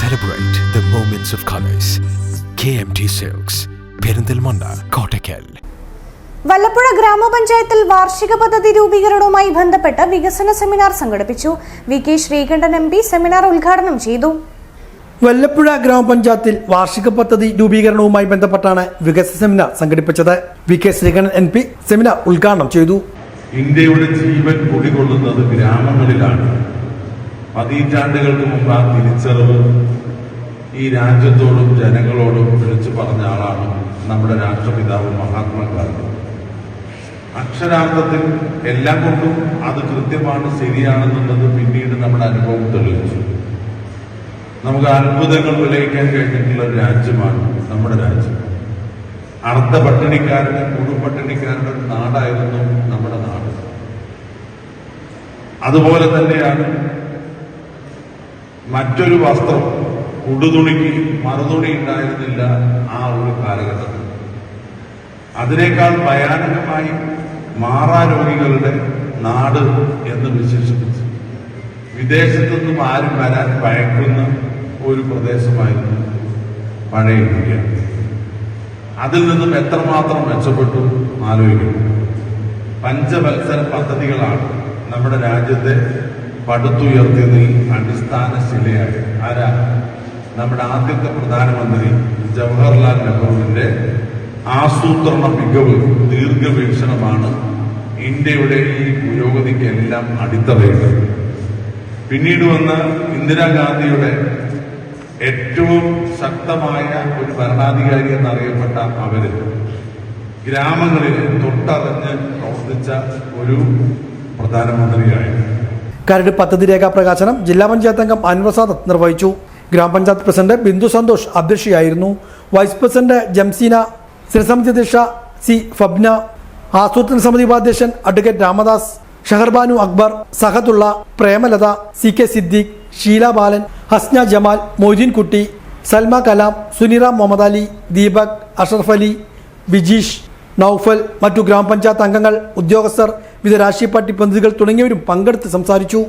Celebrate of colours K M T silks Perinthalmanna Kottakkal. Vallappuzha ഗ്രാമപഞ്ചായത്തിൽ വാർഷിക പദ്ധതി രൂപീകരണവുമായി ബന്ധപ്പെട്ട് വികസന സെമിനാർ സംഘടിപ്പിച്ചു. V K Sreekantan M P seminar ഉദ്ഘാടനം ചെയ്തു. വല്ലപ്പുഴ ഗ്രാമപഞ്ചായത്തിൽ വാർഷിക പദ്ധതി രൂപീകരണവുമായി ബന്ധപ്പെട്ടാണ് വികസന സെമിനാർ സംഘടിപ്പിച്ചത്. V K Sreekantan M P seminar ഉദ്ഘാടനം ചെയ്തു. ഇന്ത്യയുടെ ജീവൻ കുടികൊള്ളുന്നത് ഗ്രാമങ്ങളിലാണ്. പതിറ്റാണ്ടുകൾക്ക് മുമ്പ് ആ തിരിച്ചറിവ് ഈ രാജ്യത്തോടും ജനങ്ങളോടും വിളിച്ചു പറഞ്ഞ ആളാണ് നമ്മുടെ രാഷ്ട്രപിതാവ് മഹാത്മാഗാന്ധി. അക്ഷരാർത്ഥത്തിൽ എല്ലാം കൊണ്ടും അത് കൃത്യമാണ് ശരിയാണെന്നുള്ളത് പിന്നീട് നമ്മുടെ അനുഭവം തെളിയിച്ചു. നമുക്ക് അത്ഭുതങ്ങൾ വിളയിക്കാൻ കഴിഞ്ഞിട്ടുള്ള രാജ്യമാണ് നമ്മുടെ രാജ്യം. അർദ്ധ പട്ടിണിക്കാരുടെ കുടുംബട്ടിണിക്കാരുടെ നാടായിരുന്നു നമ്മുടെ നാട്. അതുപോലെ തന്നെയാണ് മറ്റൊരു വസ്ത്രം ഉടുതുണിക്ക് മറുതുണി ഉണ്ടായിരുന്നില്ല ആ ഒരു കാലഘട്ടത്തിൽ. അതിനേക്കാൾ ഭയാനകമായി മാറാരോഗികളുടെ നാട് എന്ന് വിശേഷിപ്പിച്ചു. വിദേശത്തുനിന്നും ആരും വരാൻ ഭയക്കുന്ന ഒരു പ്രദേശമായിരുന്നു പഴയ ഇന്ത്യ. അതിൽ നിന്നും എത്രമാത്രം മെച്ചപ്പെട്ടു ആലോചിക്കുന്നു പഞ്ചവത്സര പദ്ധതികളാണ് നമ്മുടെ രാജ്യത്തെ പടുത്തുയർത്തിയതിൽ അടിസ്ഥാന ശിലയായി. ആരാ? നമ്മുടെ ആദ്യത്തെ പ്രധാനമന്ത്രി ജവഹർലാൽ നെഹ്റുവിന്റെ ആസൂത്രണ മികവ് ദീർഘവീക്ഷണമാണ് ഇന്ത്യയുടെ ഈ പുരോഗതിക്ക് എല്ലാം പിന്നീട് വന്ന ഇന്ദിരാഗാന്ധിയുടെ ഏറ്റവും ശക്തമായ ഒരു ഭരണാധികാരി എന്നറിയപ്പെട്ട അവർ ഗ്രാമങ്ങളിൽ തൊട്ടറിഞ്ഞ് പ്രവർത്തിച്ച ഒരു പ്രധാനമന്ത്രിയായിരുന്നു. കരട് പദ്ധതി രേഖാ പ്രകാശനം ജില്ലാ പഞ്ചായത്ത് അംഗം അൻവർ നിർവഹിച്ചു. ഗ്രാമപഞ്ചായത്ത് പ്രസിഡന്റ് ബിന്ദു സന്തോഷ് അധ്യക്ഷയായിരുന്നു. വൈസ് പ്രസിഡന്റ് ജംസീന സ്ഥിരസമിതി അധ്യക്ഷ സി ഫബ്ന ആസൂത്രണ സമിതി ഉപാധ്യക്ഷൻ advocate Ramadas Shaharbanu Akbar Sahadulla Premalatha C K Siddique Sheela Balan Hasna Jamal Moideen Kutty Salma Kalam Sunira Muhammad Ali Deepak Ashraf Ali Bijeesh Noufal മറ്റു ഗ്രാമപഞ്ചായത്ത് അംഗങ്ങൾ ഉദ്യോഗസ്ഥർ വിവിധ രാഷ്ട്രീയ പാർട്ടി പ്രതിനിധികൾ തുടങ്ങിയവരും പങ്കെടുത്ത് സംസാരിച്ചു.